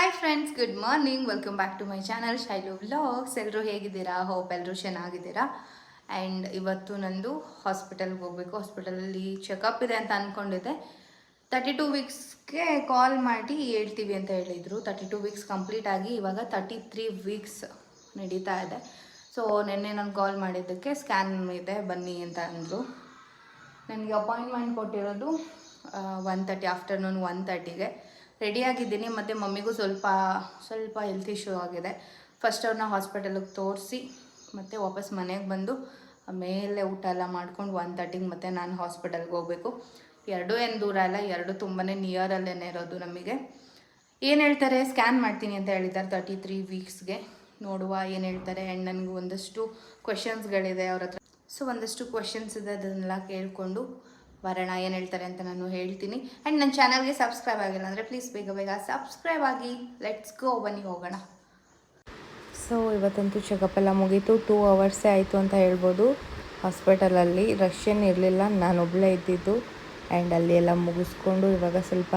Hi friends good morning welcome back to my channel Shailu vlogs ಎಲ್ಲರೂ ಹೇಗಿದ್ದೀರಾ? Hope ಎಲ್ಲರೂ ಚೆನ್ನಾಗಿದ್ದೀರಾ? ಆ್ಯಂಡ್ ಇವತ್ತು ನಂದು ಹಾಸ್ಪಿಟಲ್ಗೆ ಹೋಗಬೇಕು. ಹಾಸ್ಪಿಟಲಲ್ಲಿ ಚೆಕಪ್ ಇದೆ ಅಂತ ಅಂದ್ಕೊಂಡಿದ್ದೆ ತರ್ಟಿ ಟೂ ವೀಕ್ಸ್ಗೆ ಕಾಲ್ ಮಾಡಿ ಹೇಳ್ತೀವಿ ಅಂತ ಹೇಳಿದರು. ತರ್ಟಿ ಟು ವೀಕ್ಸ್ ಕಂಪ್ಲೀಟ್ ಆಗಿ ಇವಾಗ ತರ್ಟಿ ತ್ರೀ ವೀಕ್ಸ್ ನಡೀತಾ ಇದೆ. ಸೊ ನಿನ್ನೆ ನಾನು ಕಾಲ್ ಮಾಡಿದ್ದಕ್ಕೆ ಸ್ಕ್ಯಾನ್ ಇದೆ, ಬನ್ನಿ ಅಂತ ಅಂದರು. ನನಗೆ ಅಪಾಯಿಂಟ್ಮೆಂಟ್ ಕೊಟ್ಟಿರೋದು ಒನ್ ತರ್ಟಿ ಆಫ್ಟರ್ನೂನ್ ಒನ್ ತರ್ಟಿಗೆ ರೆಡಿಯಾಗಿದ್ದೀನಿ ಮತ್ತು ಮಮ್ಮಿಗೂ ಸ್ವಲ್ಪ ಸ್ವಲ್ಪ ಹೆಲ್ತ್ ಇಶ್ಯೂ ಆಗಿದೆ. ಫಸ್ಟ್ ಅವ್ರನ್ನ ಹಾಸ್ಪಿಟಲಿಗೆ ತೋರಿಸಿ, ಮತ್ತು ವಾಪಸ್ ಮನೆಗೆ ಬಂದು ಮೇಲೆ ಊಟ ಎಲ್ಲ ಮಾಡ್ಕೊಂಡು ಒನ್ ತರ್ಟಿಗೆ ಮತ್ತೆ ನಾನು ಹಾಸ್ಪಿಟಲ್ಗೆ ಹೋಗಬೇಕು. ಎರಡೂ ಏನು ದೂರ ಅಲ್ಲ, ಎರಡು ತುಂಬಾ ನಿಯರಲ್ಲೇ ಇರೋದು ನಮಗೆ. ಏನು ಹೇಳ್ತಾರೆ? ಸ್ಕ್ಯಾನ್ ಮಾಡ್ತೀನಿ ಅಂತ ಹೇಳಿದ್ದಾರೆ ತರ್ಟಿ ತ್ರೀ ವೀಕ್ಸ್ಗೆ ನೋಡುವ ಏನು ಹೇಳ್ತಾರೆ. ಆ್ಯಂಡ್ ನನಗೆ ಒಂದಷ್ಟು ಕ್ವೆಶನ್ಸ್ಗಳಿದೆ ಅವ್ರ ಹತ್ರ. ಸೊ ಒಂದಷ್ಟು ಕ್ವೆಶನ್ಸ್ ಇದೆ, ಅದನ್ನೆಲ್ಲ ಕೇಳಿಕೊಂಡು ಬರೋಣ ಏನು ಹೇಳ್ತಾರೆ ಅಂತ ನಾನು ಹೇಳ್ತೀನಿ. ಆ್ಯಂಡ್ ನನ್ನ ಚಾನಲ್ಗೆ ಸಬ್ಸ್ಕ್ರೈಬ್ ಆಗಿಲ್ಲ ಅಂದರೆ ಪ್ಲೀಸ್ ಬೇಗ ಬೇಗ ಸಬ್ಸ್ಕ್ರೈಬ್ ಆಗಿ. ಲೆಟ್ಸ್ ಗೋ ಬನ್ನಿ ಹೋಗೋಣ. ಸೊ ಇವತ್ತಂತೂ ಚೆಕಪ್ ಎಲ್ಲ ಮುಗೀತು. ಟೂ ಅವರ್ಸೇ ಆಯಿತು ಅಂತ ಹೇಳ್ಬೋದು. ಹಾಸ್ಪಿಟಲಲ್ಲಿ ರಶ್ ಏನು ಇರಲಿಲ್ಲ. ನಾನೊಬ್ಬಳೇ ಇದ್ದಿದ್ದು. ಆ್ಯಂಡ್ ಅಲ್ಲಿ ಎಲ್ಲ ಮುಗಿಸ್ಕೊಂಡು ಇವಾಗ ಸ್ವಲ್ಪ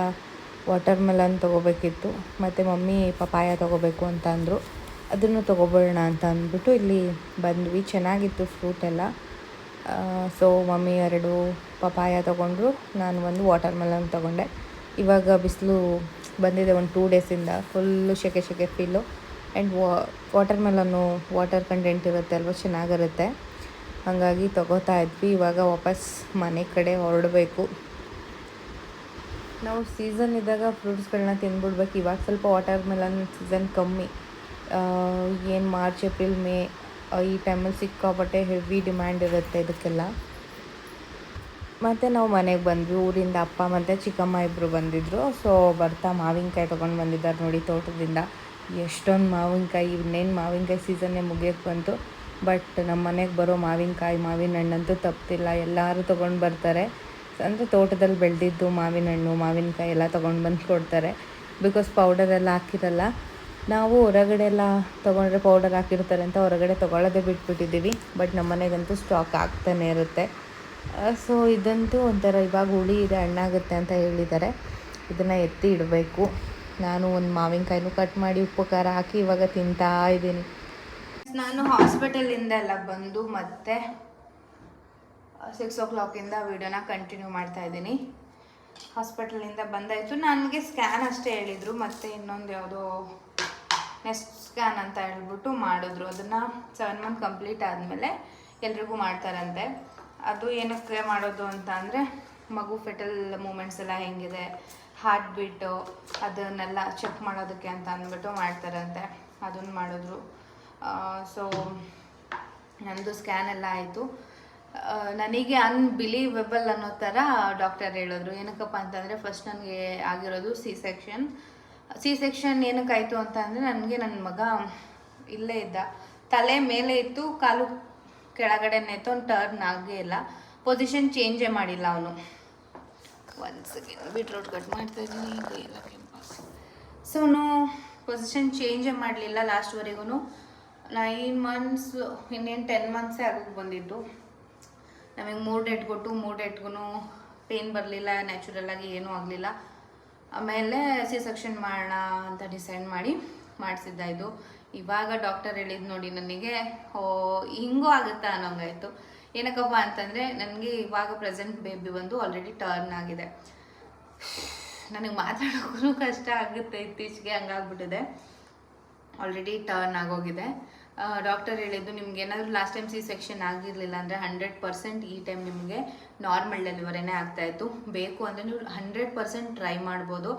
ವಾಟರ್ ಮೆಲನ್ ತೊಗೋಬೇಕಿತ್ತು. ಮತ್ತು ಮಮ್ಮಿ ಪಪಾಯ ತೊಗೋಬೇಕು ಅಂತ ಅಂದರು. ಅದನ್ನು ತೊಗೊಬೋಣ ಅಂತ ಅಂದ್ಬಿಟ್ಟು ಇಲ್ಲಿ ಬಂದ್ವಿ. ಚೆನ್ನಾಗಿತ್ತು ಫ್ರೂಟ್ ಎಲ್ಲ. ಸೊ ಮಮ್ಮಿ ಎರಡು ಪಪಾಯ ತೊಗೊಂಡ್ರು. ನಾನು ಒಂದು ವಾಟರ್ ಮೆಲನ್ ತೊಗೊಂಡೆ. ಇವಾಗ ಬಿಸಿಲು ಬಂದಿದೆ ಒಂದು ಟೂ ಡೇಸಿಂದ ಫುಲ್ಲು ಶೆಕೆ ಶೆಕೆ feel and watermelon water content ಇರುತ್ತೆ ಅಲ್ವ? ಚೆನ್ನಾಗಿರುತ್ತೆ. ಹಾಗಾಗಿ ತೊಗೋತಾ ಇದ್ವಿ. ಇವಾಗ ವಾಪಸ್ ಮನೆ ಕಡೆ ಹೊರಡಬೇಕು. ನಾವು ಸೀಸನ್ ಇದ್ದಾಗ ಫ್ರೂಟ್ಸ್ಗಳನ್ನ ತಿಂದ್ಬಿಡ್ಬೇಕು ಇವಾಗ ಸ್ವಲ್ಪ ವಾಟರ್ ಮೆಲನ್ ಸೀಸನ್ ಕಮ್ಮಿ ಏನು ಮಾರ್ಚ್ ಏಪ್ರಿಲ್ ಮೇ ಈ ಟೈಮಲ್ಲಿ ಸಿಕ್ಕಾಪಟ್ಟೆ ಹೆವಿ ಡಿಮ್ಯಾಂಡ್ ಇರುತ್ತೆ ಇದಕ್ಕೆಲ್ಲ. ಮತ್ತು ನಾವು ಮನೆಗೆ ಬಂದ್ವಿ, ಊರಿಂದ ಅಪ್ಪ ಮತ್ತು ಚಿಕ್ಕಮ್ಮ ಇಬ್ಬರು ಬಂದಿದ್ದರು ಸೊ ಬರ್ತಾ ಮಾವಿನಕಾಯಿ ತೊಗೊಂಡು ಬಂದಿದ್ದಾರೆ ನೋಡಿ ತೋಟದಿಂದ. ಎಷ್ಟೊಂದು ಮಾವಿನಕಾಯಿ, ಇನ್ನೇನು ಮಾವಿನಕಾಯಿ ಸೀಸನ್ನೇ ಮುಗಿಯೋಕ್ಕೆ ಬಂತು. ಬಟ್ ನಮ್ಮ ಮನೆಗೆ ಬರೋ ಮಾವಿನಕಾಯಿ, ಮಾವಿನ ಹಣ್ಣಂತೂ ತಪ್ಪಿಲ್ಲ ಎಲ್ಲರೂ ತೊಗೊಂಡು ಬರ್ತಾರೆ. ಅಂದರೆ ತೋಟದಲ್ಲಿ ಬೆಳೆದಿದ್ದು ಮಾವಿನ ಹಣ್ಣು, ಮಾವಿನಕಾಯಿ ಎಲ್ಲ ತೊಗೊಂಡು ಬಂದು ಕೊಡ್ತಾರೆ. ಬಿಕಾಸ್ ಪೌಡರ್ ಎಲ್ಲ ಹಾಕಿರಲ್ಲ. ನಾವು ಹೊರಗಡೆ ಎಲ್ಲ ತೊಗೊಂಡ್ರೆ ಪೌಡರ್ ಹಾಕಿರ್ತಾರೆ ಅಂತ ಹೊರಗಡೆ ತೊಗೊಳ್ಳೋದೇ ಬಿಟ್ಬಿಟ್ಟಿದ್ದೀವಿ. ಬಟ್ ನಮ್ಮ ಮನೆಗಂತೂ ಸ್ಟಾಕ್ ಆಗ್ತಾನೆ ಇರುತ್ತೆ. ಸೊ ಇದಂತೂ ಒಂಥರ ಇವಾಗ ಹುಳಿ ಇದೆ, ಹಣ್ಣಾಗುತ್ತೆ ಅಂತ ಹೇಳಿದ್ದಾರೆ. ಇದನ್ನು ಎತ್ತಿ ಇಡಬೇಕು. ನಾನು ಒಂದು ಮಾವಿನಕಾಯಿನೂ ಕಟ್ ಮಾಡಿ ಉಪ್ಪು ಖಾರ ಹಾಕಿ ಇವಾಗ ತಿಂತಾ ಇದ್ದೀನಿ. ನಾನು ಹಾಸ್ಪಿಟಲಿಂದ ಎಲ್ಲ ಬಂದು ಮತ್ತೆ ಸಿಕ್ಸ್ ಓ ಕ್ಲಾಕಿಂದ ವೀಡಿಯೋನ ಕಂಟಿನ್ಯೂ ಮಾಡ್ತಾ ಇದ್ದೀನಿ. ಹಾಸ್ಪಿಟಲಿಂದ ಬಂದಾಯಿತು. ನನಗೆ ಸ್ಕ್ಯಾನ್ ಅಷ್ಟೇ ಹೇಳಿದರು. ಮತ್ತು ಇನ್ನೊಂದು ಯಾವುದೋ ನೆಕ್ಸ್ಟ್ ಸ್ಕ್ಯಾನ್ ಅಂತ ಹೇಳ್ಬಿಟ್ಟು ಮಾಡಿದ್ರು. ಅದನ್ನು ಸೆವೆನ್ ಮಂತ್ ಕಂಪ್ಲೀಟ್ ಆದಮೇಲೆ ಎಲ್ರಿಗೂ ಮಾಡ್ತಾರಂತೆ. ಅದು ಏನಕ್ಕೆ ಮಾಡೋದು ಅಂತ ಅಂದರೆ, ಮಗು ಫೆಟಲ್ ಮೂಮೆಂಟ್ಸ್ ಎಲ್ಲ ಹೆಂಗಿದೆ ಹಾರ್ಟ್ ಬೀಟು ಅದನ್ನೆಲ್ಲ ಚೆಕ್ ಮಾಡೋದಕ್ಕೆ ಅಂತ ಅಂದ್ಬಿಟ್ಟು ಮಾಡ್ತಾರಂತೆ. ಅದನ್ನ ಮಾಡಿದ್ರು. ಸೊ ನಂದು ಸ್ಕ್ಯಾನ್ ಎಲ್ಲ ಆಯಿತು. ನನಗೆ ಅನ್ಬಿಲೀವೆಬಲ್ ಅನ್ನೋ ಥರ ಡಾಕ್ಟರ್ ಹೇಳಿದ್ರು. ಏನಕ್ಕಪ್ಪ ಅಂತಂದರೆ ಫಸ್ಟ್ ನನಗೆ ಆಗಿರೋದು ಸಿ ಸೆಕ್ಷನ್ ಸಿ ಸೆಕ್ಷನ್ ಏನಕ್ಕಾಯಿತು ಅಂತ ಅಂದರೆ ನನಗೆ ನನ್ನ ಮಗ ಇಲ್ಲೇ ಇದ್ದ. ತಲೆ ಮೇಲೆ ಇತ್ತು, ಕಾಲು ಕೆಳಗಡೆನೇ ಇತ್ತು ಅವ್ನು ಟರ್ನ್ ಆಗೇ ಇಲ್ಲ. ಪೊಸಿಷನ್ ಚೇಂಜೇ ಮಾಡಿಲ್ಲ ಅವನು. ಒಂದು ಬೀಟ್ರೋಟ್ ಕಟ್ ಮಾಡ್ತಾ ಇದ್ದೀನಿ ಕೈಯೆಲ್ಲ ಸೊ ಅವನು ಪೊಸಿಷನ್ ಚೇಂಜೇ ಮಾಡಲಿಲ್ಲ ಲಾಸ್ಟ್ವರೆಗೂ ನೈನ್ ಮಂತ್ಸ್ ಇನ್ನೇನು ಟೆನ್ ಮಂತ್ಸೇ ಆಗೋಗಿ ಬಂದಿದ್ದು. ನಮಗೆ ಮೂರು ಡೇಟ್ ಕೊಟ್ಟು, ಮೂರು ಡೇಟ್ಗೂ ಪೇನ್ ಬರಲಿಲ್ಲ ನ್ಯಾಚುರಲ್ಲಾಗಿ ಏನೂ ಆಗಲಿಲ್ಲ. ಆಮೇಲೆ ಸಿ ಸೆಕ್ಷನ್ ಮಾಡೋಣ ಅಂತ ಡಿಸೈಡ್ ಮಾಡಿ ಮಾಡಿಸಿದ್ದ ಇದು. ಇವಾಗ ಡಾಕ್ಟರ್ ಹೇಳಿದ್ ನೋಡಿ ನನಗೆ ಓ ಹಿಂಗೂ ಆಗುತ್ತಾ ಅನ್ನೋಂಗಾಯಿತು. ಏನಕ್ಕಪ್ಪ ಅಂತಂದರೆ, ನನಗೆ ಇವಾಗ ಪ್ರೆಸೆಂಟ್ ಬೇಬಿ ಬಂದು ಆಲ್ರೆಡಿ ಟರ್ನ್ ಆಗಿದೆ. ನನಗೆ ಮಾತಾಡೋಕ್ಕೂ ಕಷ್ಟ ಆಗುತ್ತೆ, ಇತ್ತೀಚೆಗೆ ಹಂಗಾಗ್ಬಿಟ್ಟಿದೆ. ಆಲ್ರೆಡಿ ಟರ್ನ್ ಆಗೋಗಿದೆ. ಡಾಕ್ಟರ್ ಹೇಳಿದ್ದು ನಿಮ್ಗೆ ಏನಾದರೂ ಲಾಸ್ಟ್ ಟೈಮ್ ಸಿ ಸೆಕ್ಷನ್ ಆಗಿರಲಿಲ್ಲ ಅಂದರೆ ಹಂಡ್ರೆಡ್ ಪರ್ಸೆಂಟ್ ಈ ಟೈಮ್ ನಿಮಗೆ ನಾರ್ಮಲ್ ಡೆಲಿವರಿನೇ ಆಗ್ತಾಯಿತ್ತು ಬೇಕು ಅಂದರೆ ನೀವು ಹಂಡ್ರೆಡ್ ಪರ್ಸೆಂಟ್ ಟ್ರೈ ಮಾಡ್ಬೋದು.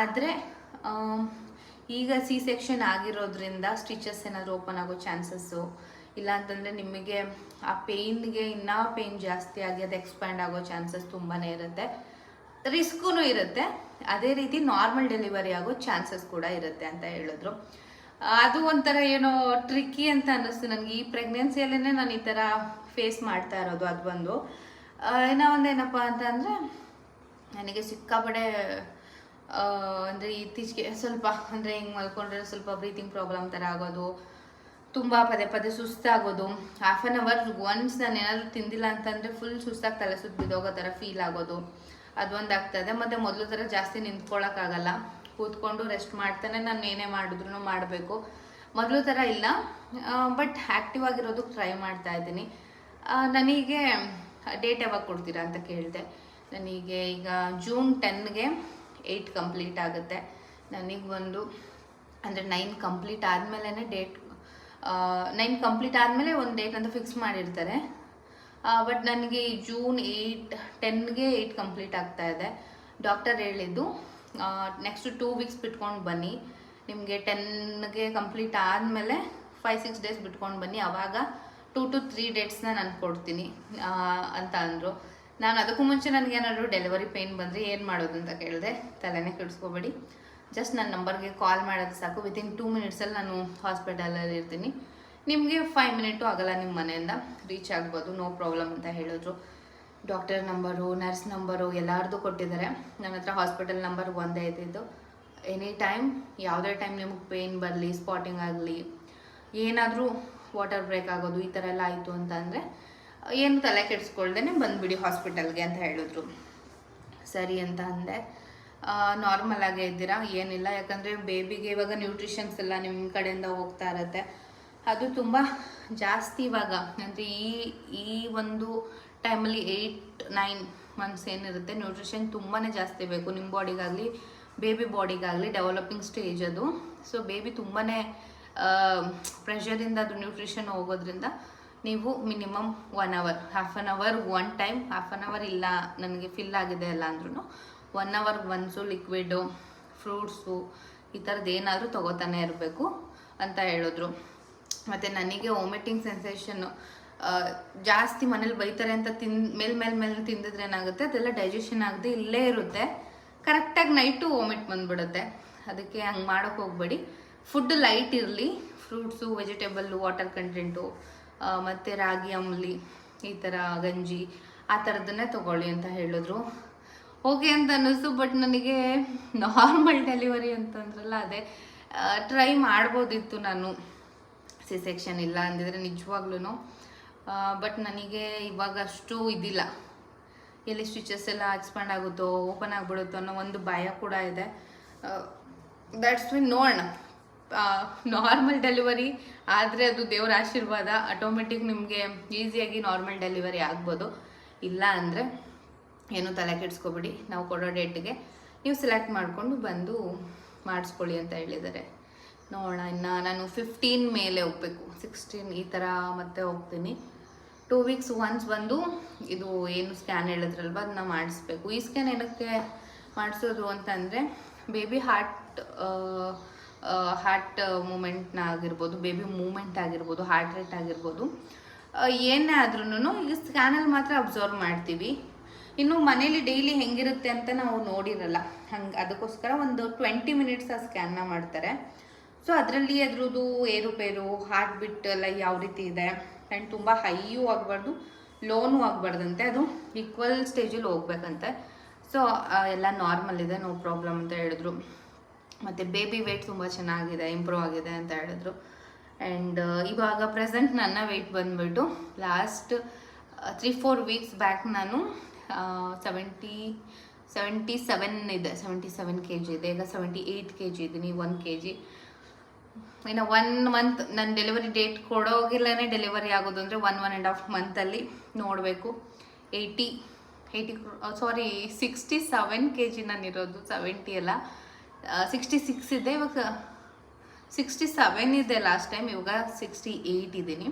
ಆದರೆ ಈಗ ಸಿ ಸೆಕ್ಷನ್ ಆಗಿರೋದ್ರಿಂದ ಸ್ಟಿಚಸ್ ಏನಾದರೂ ಓಪನ್ ಆಗೋ ಚಾನ್ಸಸ್ಸು ಇಲ್ಲ ಅಂತಂದರೆ ನಿಮಗೆ ಆ ಪೇಯ್ನ್ಗೆ ಇನ್ನೂ ಪೇಯ್ನ್ ಜಾಸ್ತಿ ಆಗಿ ಅದು ಎಕ್ಸ್ಪ್ಯಾಂಡ್ ಆಗೋ ಚಾನ್ಸಸ್ ತುಂಬಾ ಇರುತ್ತೆ. ರಿಸ್ಕೂ ಇರುತ್ತೆ. ಅದೇ ರೀತಿ ನಾರ್ಮಲ್ ಡೆಲಿವರಿ ಆಗೋ ಚಾನ್ಸಸ್ ಕೂಡ ಇರುತ್ತೆ ಅಂತ ಹೇಳಿದ್ರು. ಅದು ಒಂಥರ ಏನೋ ಟ್ರಿಕ್ಕಿ ಅಂತ ಅನ್ನಿಸ್ತು ನನಗೆ. ಈ ಪ್ರೆಗ್ನೆನ್ಸಿಯಲ್ಲೇ ನಾನು ಈ ಥರ ಫೇಸ್ ಮಾಡ್ತಾ ಇರೋದು, ಅದು ಒಂದು ಇನ್ನೂ ಒಂದೇನಪ್ಪ ಅಂತ ಅಂದರೆ, ನನಗೆ ಸಿಕ್ಕಾಪಡೆ ಅಂದರೆ ಇತ್ತೀಚೆಗೆ ಸ್ವಲ್ಪ, ಅಂದರೆ ಹಿಂಗೆ ಮಲ್ಕೊಂಡ್ರೆ ಸ್ವಲ್ಪ ಬ್ರೀತಿಂಗ್ ಪ್ರಾಬ್ಲಮ್ ಥರ ಆಗೋದು, ತುಂಬ ಪದೇ ಪದೇ ಸುಸ್ತಾಗೋದು. ಹಾಫ್ ಆನ್ ಅವರ್ ಒನ್ಸ್ ನಾನು ಏನಾದರೂ ತಿಂದಿಲ್ಲ ಅಂತಂದರೆ ಫುಲ್ ಸುಸ್ತಾಗಿ ತಲೆ ಸುತ್ತ ಬಿದ್ದೋಗೋ ಥರ ಫೀಲ್ ಆಗೋದು ಅದೊಂದು ಆಗ್ತದೆ ಮತ್ತು ಮೊದಲು ಥರ ಜಾಸ್ತಿ ನಿಂತ್ಕೊಳ್ಳೋಕ್ಕಾಗಲ್ಲ ಕೂತ್ಕೊಂಡು ರೆಸ್ಟ್ ಮಾಡ್ತಾನೆ, ನಾನು ಏನೇ ಮಾಡಿದ್ರು ಮಾಡಬೇಕು. ಮೊದಲು ಥರ ಇಲ್ಲ. ಬಟ್ ಆ್ಯಕ್ಟಿವ್ ಆಗಿರೋದಕ್ಕೆ ಟ್ರೈ ಮಾಡ್ತಾ ಇದ್ದೀನಿ. ನನಗೆ ಡೇಟ್ ಯಾವಾಗ ಕೊಡ್ತೀರಾ ಅಂತ ಕೇಳಿದೆ. ನನಗೆ ಈಗ ಜೂನ್ ಟೆನ್ಗೆ ಏಯ್ಟ್ ಕಂಪ್ಲೀಟ್ ಆಗುತ್ತೆ. ನನಗೆ ಒಂದು, ಅಂದರೆ ನೈನ್ ಕಂಪ್ಲೀಟ್ ಆದಮೇಲೆ ಡೇಟ್ ನೈನ್ ಕಂಪ್ಲೀಟ್ ಆದಮೇಲೆ ಒಂದು ಡೇಟ್ ಅಂತ ಫಿಕ್ಸ್ ಮಾಡಿರ್ತಾರೆ. ಬಟ್ ನನಗೆ ಜೂನ್ ಏಯ್ಟ್ ಟೆನ್ಗೆ ಏಯ್ಟ್ ಕಂಪ್ಲೀಟ್ ಆಗ್ತಾ ಇದೆ. ಡಾಕ್ಟರ್ ಹೇಳಿದ್ದು ನೆಕ್ಸ್ಟ್ ಟೂ ವೀಕ್ಸ್ ಬಿಟ್ಕೊಂಡು ಬನ್ನಿ. ನಿಮಗೆ ಟೆನ್ಗೆ ಕಂಪ್ಲೀಟ್ ಆದಮೇಲೆ ಫೈವ್ ಸಿಕ್ಸ್ ಡೇಸ್ ಬಿಟ್ಕೊಂಡು ಬನ್ನಿ. ಆವಾಗ ಟೂ ಟು ತ್ರೀ ಡೇಟ್ಸ್ನ ನಾನು ಕೊಡ್ತೀನಿ ಅಂತ ಅಂದರು. ನಾನು ಅದಕ್ಕೂ ಮುಂಚೆ ನನಗೆ ಏನಾದರೂ ಡೆಲಿವರಿ ಪೇಯ್ನ್ ಬಂದರೆ ಏನು ಮಾಡೋದು ಅಂತ ಕೇಳಿದೆ. ತಲೆನೇ ಕೆಡಿಸ್ಕೋಬೇಡಿ. ಜಸ್ಟ್ ನನ್ನ ನಂಬರ್ಗೆ ಕಾಲ್ ಮಾಡೋದು ಸಾಕು. ವಿತಿನ್ ಟೂ ಮಿನಿಟ್ಸಲ್ಲಿ ನಾನು ಹಾಸ್ಪಿಟಲಲ್ಲಿ ಇರ್ತೀನಿ. ನಿಮಗೆ ಫೈವ್ ಮಿನಿಟು ಆಗಲ್ಲ ನಿಮ್ಮ ಮನೆಯಿಂದ. ರೀಚ್ ಆಗ್ಬೋದು ನೋ ಪ್ರಾಬ್ಲಮ್ ಅಂತ ಹೇಳಿದ್ರು. ಡಾಕ್ಟರ್ ನಂಬರು, ನರ್ಸ್ ನಂಬರು ಎಲ್ಲರದು ಕೊಟ್ಟಿದ್ದಾರೆ. ನನ್ನ ಹತ್ರ ಹಾಸ್ಪಿಟಲ್ ನಂಬರ್ ಒಂದೇ ಇದ್ದಿದ್ದು. ಎನಿ ಟೈಮ್, ಯಾವುದೇ ಟೈಮ್ ನಿಮಗೆ ಪೇಯ್ನ್ ಬರಲಿ, ಸ್ಪಾಟಿಂಗ್ ಆಗಲಿ, ಏನಾದರೂ ವಾಟರ್ ಬ್ರೇಕ್ ಆಗೋದು, ಈ ಥರ ಎಲ್ಲ ಆಯಿತು ಅಂತ ಅಂದರೆ, ಏನು ತಲೆ ಕೆಡಿಸ್ಕೊಳ್ದೇ ಬಂದುಬಿಡಿ ಹಾಸ್ಪಿಟಲ್ಗೆ ಅಂತ ಹೇಳಿದ್ರು. ಸರಿ ಅಂತ ಅಂದೆ. ನಾರ್ಮಲ್ ಆಗೇ ಇದ್ದೀರಾ? ಏನಿಲ್ಲ, ಯಾಕಂದರೆ ಬೇಬಿಗೆ ಇವಾಗ ನ್ಯೂಟ್ರಿಷನ್ಸ್ ಎಲ್ಲ ನಿಮ್ಮ ಕಡೆಯಿಂದ ಹೋಗ್ತಾ ಇರತ್ತೆ. ಅದು ತುಂಬ ಜಾಸ್ತಿ ಇವಾಗ. ಅಂದರೆ ಈ ಈ ಒಂದು ಟೈಮಲ್ಲಿ ಏಯ್ಟ್, ನೈನ್ ಮಂತ್ಸ್ ಏನಿರುತ್ತೆ. ನ್ಯೂಟ್ರಿಷನ್ ತುಂಬಾ ಜಾಸ್ತಿ ಬೇಕು ನಿಮ್ಮ ಬಾಡಿಗಾಗಲಿ ಬೇಬಿ ಬಾಡಿಗಾಗಲಿ ಡೆವಲಪಿಂಗ್ ಸ್ಟೇಜ್ ಅದು. ಸೊ ಬೇಬಿ ತುಂಬಾ ಪ್ರೆಷರಿಂದ ಅದು ನ್ಯೂಟ್ರಿಷನ್ ಹೋಗೋದ್ರಿಂದ ನೀವು minimum one hour half an hour one time half an hour ಇಲ್ಲ, ನನಗೆ ಫಿಲ್ ಆಗಿದೆ ಅಲ್ಲ ಅಂದ್ರೂ one hour once liquid fruits ಈ ಥರದ್ದು ಏನಾದರೂ ತಗೋತಾನೆ ಇರಬೇಕು ಅಂತ ಹೇಳಿದ್ರು. ಮತ್ತು ನನಗೆ ವಾಮಿಟಿಂಗ್ ಸೆನ್ಸೇಷನ್ನು ಜಾಸ್ತಿ ಮನೇಲಿ ಬೈತಾರೆ ಅಂತ ತಿನ್, ಮೇಲ್ ಮೇಲ್ ಮೇಲೆ ತಿಂದಿದ್ರೆ ಏನಾಗುತ್ತೆ? ಅದೆಲ್ಲ ಡೈಜೆಷನ್ ಆಗದೆ ಇಲ್ಲೇ ಇರುತ್ತೆ. ಕರೆಕ್ಟಾಗಿ ನೈಟು ವಾಮಿಟ್ ಬಂದ್ಬಿಡುತ್ತೆ. ಅದಕ್ಕೆ ಹಂಗೆ ಮಾಡೋಕೆ ಹೋಗಬೇಡಿ. ಫುಡ್ ಲೈಟ್ ಇರಲಿ. ಫ್ರೂಟ್ಸು ವೆಜಿಟೇಬಲ್ಲು ವಾಟರ್ ಕಂಟೆಂಟು ಮತ್ತು ರಾಗಿ ಅಂಬ್ಲಿ ಈ ಥರ ಗಂಜಿ, ಆ ಥರದನ್ನೇ ತಗೊಳ್ಳಿ ಅಂತ ಹೇಳಿದ್ರು. ಓಕೆ ಅಂತ ಅನ್ನಿಸ್ತು ಬಟ್ ನನಗೆ ನಾರ್ಮಲ್ ಡೆಲಿವರಿ ಅಂತಂದ್ರಲ್ಲ ಅದೇ. ಟ್ರೈ ಮಾಡ್ಬೋದಿತ್ತು ನಾನು. ಸಿ ಸೆಕ್ಷನ್ ಇಲ್ಲ ಅಂದಿದ್ರೆ ನಿಜವಾಗ್ಲೂ ಬಟ್ ನನಗೆ ಇವಾಗ ಅಷ್ಟು ಇದಿಲ್ಲ. ಎಲ್ಲಿ ಸ್ಟಿಚಸ್ ಎಲ್ಲ ಎಕ್ಸ್ಪಾಂಡ್ ಆಗುತ್ತೋ ಓಪನ್ ಆಗಿಬಿಡುತ್ತೋ ಅನ್ನೋ ಒಂದು ಭಯ ಕೂಡ ಇದೆ. ದ್ಯಾಟ್ಸ್ ಮೀನ್ ನೋಡೋಣ. ನಾರ್ಮಲ್ ಡೆಲಿವರಿ ಆದರೆ ಅದು ದೇವರ ಆಶೀರ್ವಾದ ಆಟೋಮೆಟಿಕ್ ನಿಮಗೆ ಈಸಿಯಾಗಿ ನಾರ್ಮಲ್ ಡೆಲಿವರಿ ಆಗ್ಬೋದು. ಇಲ್ಲ ಅಂದರೆ ಏನು ತಲೆ ಕೆಡಿಸ್ಕೊಬೇಡಿ, ನಾವು ಕೊಡೋ ಡೇಟ್ಗೆ ನೀವು ಸೆಲೆಕ್ಟ್ ಮಾಡಿಕೊಂಡು ಬಂದು ಮಾಡಿಸ್ಕೊಳ್ಳಿ ಅಂತ ಹೇಳಿದ್ದಾರೆ. ನೋಡೋಣ, ಇನ್ನು ನಾನು ಫಿಫ್ಟೀನ್ ಮೇಲೆ ಹೋಗ್ಬೇಕು. ಸಿಕ್ಸ್ಟೀನ್ ಈ ಥರ ಮತ್ತೆ ಹೋಗ್ತೀನಿ. ಟೂ ವೀಕ್ಸ್ ಒನ್ಸ್ ಬಂದು ಇದು ಏನು ಸ್ಕ್ಯಾನ್ ಹೇಳಿದ್ರಲ್ವ, ಅದನ್ನ ಮಾಡಿಸ್ಬೇಕು. ಈ ಸ್ಕ್ಯಾನ್ ಏನಕ್ಕೆ ಮಾಡಿಸೋದು ಅಂತಂದರೆ ಬೇಬಿ ಹಾರ್ಟ್ ಹಾರ್ಟ್ ಮೂಮೆಂಟ್ನ ಆಗಿರ್ಬೋದು ಬೇಬಿ ಮೂಮೆಂಟ್ ಆಗಿರ್ಬೋದು ಹಾರ್ಟ್ ರೇಟ್ ಆಗಿರ್ಬೋದು ಏನೇ ಆದ್ರೂ ಈಗ ಸ್ಕ್ಯಾನಲ್ಲಿ ಮಾತ್ರ ಅಬ್ಸರ್ವ್ ಮಾಡ್ತೀವಿ. ಇನ್ನು ಮನೇಲಿ ಡೈಲಿ ಹೆಂಗಿರುತ್ತೆ ಅಂತ ನಾವು ನೋಡಿರಲ್ಲ. ಹಂಗೆ, ಅದಕ್ಕೋಸ್ಕರ ಒಂದು ಟ್ವೆಂಟಿ ಮಿನಿಟ್ಸ್ ಆ ಸ್ಕ್ಯಾನ್ನ ಮಾಡ್ತಾರೆ. ಸೊ ಅದರಲ್ಲಿ ಅದ್ರದ್ದು ಏರುಪೇರು ಹಾರ್ಟ್ ಎಲ್ಲ ಯಾವ ರೀತಿ ಇದೆ? ಆ್ಯಂಡ್ ತುಂಬ ಹೈಯೂ ಆಗಬಾರ್ದು ಲೋನು ಆಗಬಾರ್ದಂತೆ. ಅದು ಈಕ್ವಲ್ ಸ್ಟೇಜಲ್ಲಿ ಹೋಗ್ಬೇಕಂತೆ. ಸೊ ಎಲ್ಲ ನಾರ್ಮಲ್ ಇದೆ ನೋ ಪ್ರಾಬ್ಲಮ್ ಅಂತ ಹೇಳಿದ್ರು. ಮತ್ತು ಬೇಬಿ ವೆಯ್ಟ್ ತುಂಬ ಚೆನ್ನಾಗಿದೆ ಇಂಪ್ರೂವ್ ಆಗಿದೆ ಅಂತ ಹೇಳಿದ್ರು. ಆ್ಯಂಡ್ ಇವಾಗ ಪ್ರೆಸೆಂಟ್ ನನ್ನ ವೆಯ್ಟ್ ಬಂದುಬಿಟ್ಟು last three four weeks back ನಾನು ಸೆವೆಂಟಿ ಸೆವೆಂಟಿ ಸೆವೆನ್ ಇದೆ ಸೆವೆಂಟಿ ಸೆವೆನ್ ಕೆ ಜಿ ಇದೆ. ಈಗ ಸೆವೆಂಟಿ ಏಯ್ಟ್ ಕೆ ಜಿ ಇದ್ದೀನಿ ಒನ್ ಕೆ ಜಿ ಇನ್ನು ಒನ್ ಮಂತ್ ನನ್ನ ಡೆಲಿವರಿ ಡೇಟ್ ಕೊಡೋಗಿಲ್ಲೇ ಡೆಲಿವರಿ ಆಗೋದು ಅಂದರೆ ಒನ್ ಒನ್ ಆ್ಯಂಡ್ ಹಾಫ್ ಮಂತಲ್ಲಿ ನೋಡಬೇಕು. Eighty eighty sorry sixty seven K G ನಾನಿರೋದು seventy ಅಲ್ಲ. ಸಿಕ್ಸ್ಟಿ ಸಿಕ್ಸ್ ಇದೆ, ಇವಾಗ ಸಿಕ್ಸ್ಟಿ ಸೆವೆನ್ ಇದೆ ಲಾಸ್ಟ್ ಟೈಮ್ ಇವಾಗ ಸಿಕ್ಸ್ಟಿ ಏಯ್ಟ್ ಇದ್ದೀನಿ.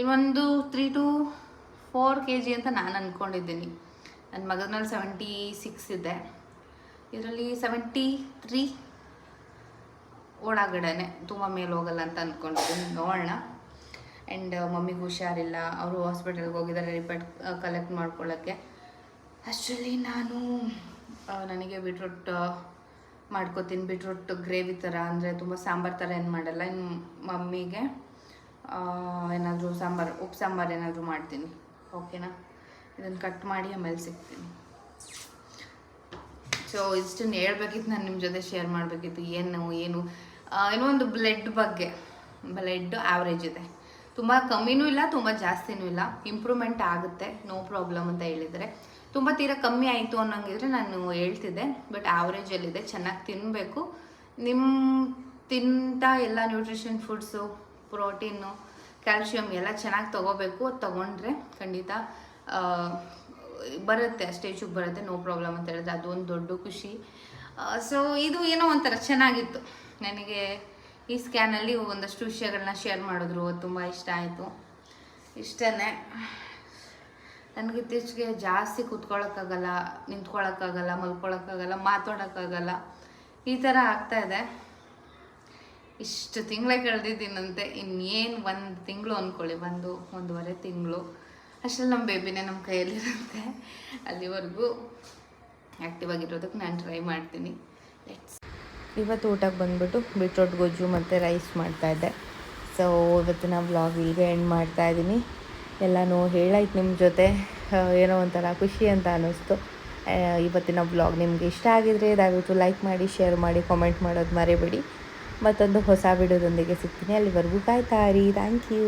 ಇನ್ನೊಂದು three to four K G ಅಂತ ನಾನು ಅಂದ್ಕೊಂಡಿದ್ದೀನಿ ನನ್ನ ಮಗನಲ್ಲಿ ಸೆವೆಂಟಿ ಸಿಕ್ಸ್ ಇದೆ. ಇದರಲ್ಲಿ ಸೆವೆಂಟಿ ತ್ರೀ ಒಳಗಡೆನೆ ತುಂಬ ಮೇಲೆ ಹೋಗಲ್ಲ ಅಂತ ಅಂದ್ಕೊಂಡಿದ್ದೀನಿ ನೋಡೋಣ. ಆ್ಯಂಡ್ ಮಮ್ಮಿಗೆ ಹುಷಾರಿಲ್ಲ, ಅವರು ಹಾಸ್ಪಿಟಲ್ಗೆ ಹೋಗಿದ್ದಾರೆ ರಿಪೋರ್ಟ್ ಕಲೆಕ್ಟ್ ಮಾಡ್ಕೊಳ್ಳೋಕ್ಕೆ. ಆ್ಯಕ್ಚುಲಿ ನಾನು ನನಗೆ ಬೀಟ್ರೂಟ್ ಮಾಡ್ಕೋತೀನಿ. ಬೀಟ್ರೂಟ್ ಗ್ರೇವಿ ಥರ ಅಂದರೆ ತುಂಬ ಸಾಂಬಾರು ಥರ ಏನು ಮಾಡಲ್ಲ. ಇನ್ನು ಮಮ್ಮಿಗೆ ಏನಾದರೂ ಸಾಂಬಾರು ಉಪ್ಪು ಸಾಂಬಾರು ಏನಾದರೂ ಮಾಡ್ತೀನಿ. ಓಕೆನಾ ಇದನ್ನು ಕಟ್ ಮಾಡಿ ಆಮೇಲೆ ಸಿಗ್ತೀನಿ. ಸೊ ಇಷ್ಟನ್ನು ಹೇಳ್ಬೇಕಿತ್ತು ನಾನು ನಿಮ್ಮ ಜೊತೆ ಶೇರ್ ಮಾಡಬೇಕಿತ್ತು. ಏನು ಏನು ಏನೋ ಒಂದು ಬ್ಲಡ್ ಬಗ್ಗೆ. ಬ್ಲಡ್ ಆವ್ರೇಜ್ ಇದೆ. ತುಂಬ ಕಮ್ಮಿನೂ ಇಲ್ಲ, ತುಂಬ ಜಾಸ್ತಿನೂ ಇಲ್ಲ. ಇಂಪ್ರೂವ್ಮೆಂಟ್ ಆಗುತ್ತೆ ನೋ ಪ್ರಾಬ್ಲಮ್ ಅಂತ ಹೇಳಿದರೆ ತುಂಬ ತೀರಾ ಕಮ್ಮಿ ಆಯಿತು ಅನ್ನೋಂಗಿದ್ರೆ ನಾನು ಹೇಳ್ತಿದ್ದೆ ಬಟ್ ಆವ್ರೇಜಲ್ಲಿದೆ ಚೆನ್ನಾಗಿ ತಿನ್ನಬೇಕು ನಿಮ್ಮ ತಿಂತ ಎಲ್ಲ ನ್ಯೂಟ್ರಿಷನ್ ಫುಡ್ಸು ಪ್ರೋಟೀನು ಕ್ಯಾಲ್ಶಿಯಮ್ ಎಲ್ಲ ಚೆನ್ನಾಗಿ ತೊಗೋಬೇಕು. ಅದು ತೊಗೊಂಡ್ರೆ ಖಂಡಿತ ಬರುತ್ತೆ ಸ್ಟೇಜುಗೆ ಬರುತ್ತೆ ನೋ ಪ್ರಾಬ್ಲಮ್ ಅಂತ ಹೇಳಿದ್ರೆ ಅದೊಂದು ದೊಡ್ಡ ಖುಷಿ. ಸೊ ಇದು ಏನೋ ಒಂಥರ ಚೆನ್ನಾಗಿತ್ತು. ನನಗೆ ಈ ಸ್ಕ್ಯಾನಲ್ಲಿ ಒಂದಷ್ಟು ವಿಷಯಗಳನ್ನ ಶೇರ್ ಮಾಡಿದ್ರು ತುಂಬ ಇಷ್ಟ ಆಯಿತು. ಇಷ್ಟನೇ. ನನಗೆ ಇತ್ತೀಚೆಗೆ ಜಾಸ್ತಿ ಕೂತ್ಕೊಳ್ಳೋಕ್ಕಾಗಲ್ಲ ನಿಂತ್ಕೊಳ್ಳೋಕ್ಕಾಗಲ್ಲ ಮಲ್ಕೊಳ್ಳೋಕ್ಕಾಗಲ್ಲ ಮಾತಾಡೋಕ್ಕಾಗಲ್ಲ, ಈ ಥರ ಇದೆ. ಇಷ್ಟು ತಿಂಗಳೇ ಕಳೆದಿದ್ದೀನಂತೆ, ಇನ್ನೇನು ಒಂದು ತಿಂಗಳು ಅಂದ್ಕೊಳ್ಳಿ ಒಂದು, ಒಂದೂವರೆ ತಿಂಗಳು. ಅಷ್ಟರಲ್ಲಿ ನಮ್ಮ ಬೇಬಿನೇ ನಮ್ಮ ಕೈಯಲ್ಲಿರುತ್ತೆ ಅಲ್ಲಿವರೆಗೂ ಆ್ಯಕ್ಟಿವ್ ಆಗಿರೋದಕ್ಕೆ ನಾನು ಟ್ರೈ ಮಾಡ್ತೀನಿ. ಲೆಟ್ಸ್ ಇವತ್ತು ಊಟಕ್ಕೆ ಬಂದ್ಬಿಟ್ಟು ಬೀಟ್ರೋಟ್ ಗೊಜ್ಜು ಮತ್ತು ರೈಸ್ ಮಾಡ್ತಾಯಿದ್ದೆ ಸೊ ಇವತ್ತಿನ ಬ್ಲಾಗ್ ಈಗ ಎಂಡ್ ಮಾಡ್ತಾ ಇದ್ದೀನಿ. ಎಲ್ಲನೂ ಹೇಳಾಯ್ತು ನಿಮ್ಮ ಜೊತೆ. ಏನೋ ಒಂಥರ ಖುಷಿ ಅಂತ ಅನ್ನಿಸ್ತು. ಇವತ್ತಿನ ಬ್ಲಾಗ್ ನಿಮಗೆ ಇಷ್ಟ ಆಗಿದ್ರೆ ದಯವಿಟ್ಟು ಲೈಕ್ ಮಾಡಿ ಶೇರ್ ಮಾಡಿ ಕಾಮೆಂಟ್ ಮಾಡೋದು ಮರೆಯಬೇಡಿ ಮತ್ತೊಂದು ಹೊಸ ವಿಡಿಯೋದೊಂದಿಗೆ ಸಿಗ್ತೀನಿ. ಅಲ್ಲಿವರೆಗೂ ಕಾಯ್ತಾ ಇರಿ. Thank you